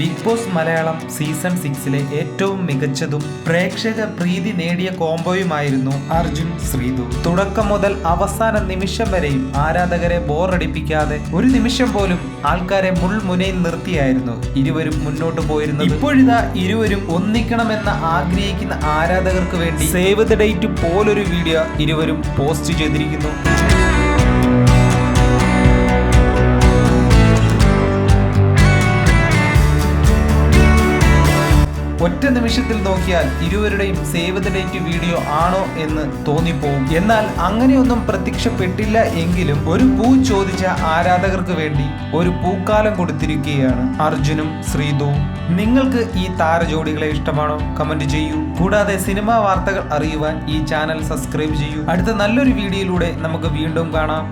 Big Boss Malayalam season സിക്സിലെ ഏറ്റവും മികച്ചതും പ്രേക്ഷക പ്രീതി നേടിയ കോംബോയുമായിരുന്നു അർജുൻ ശ്രീതു. തുടക്കം മുതൽ അവസാന നിമിഷം വരെയും ആരാധകരെ ബോറടിപ്പിക്കാതെ ഒരു നിമിഷം പോലും ആൾക്കാരെ മുൾമുനയിൽ നിർത്തിയായിരുന്നു. ഇരുവരും മുന്നോട്ട് പോയിരുന്നത് ഇപ്പോഴിതാ ഇരുവരും ഒന്നിക്കണമെന്ന് ആഗ്രഹിക്കുന്ന ആരാധകർക്ക് വേണ്ടി സേവ് ദ ഡേറ്റ് പോലൊരു വീഡിയോ ഇരുവരും പോസ്റ്റ് ചെയ്തിരിക്കുന്നു. ഒറ്റ നിമിഷത്തിൽ നോക്കിയാൽ ഇരുവരുടെയും സേവ് ദ ഡേറ്റ് വീഡിയോ ആണോ എന്ന് തോന്നിപ്പോവും. എന്നാൽ അങ്ങനെയൊന്നും പ്രത്യക്ഷപ്പെട്ടില്ല എങ്കിലും ഒരു പൂ ചോദിച്ച ആരാധകർക്ക് വേണ്ടി ഒരു പൂക്കാലം കൊടുത്തിരിക്കുകയാണ് അർജുനും ശ്രീതുവും. നിങ്ങൾക്ക് ഈ താരജോഡികളെ ഇഷ്ടമാണോ? കമന്റ് ചെയ്യൂ. കൂടാതെ സിനിമാ വാർത്തകൾ അറിയുവാൻ ഈ ചാനൽ സബ്സ്ക്രൈബ് ചെയ്യൂ. അടുത്ത നല്ലൊരു വീഡിയോയിലൂടെ നമുക്ക് വീണ്ടും കാണാം.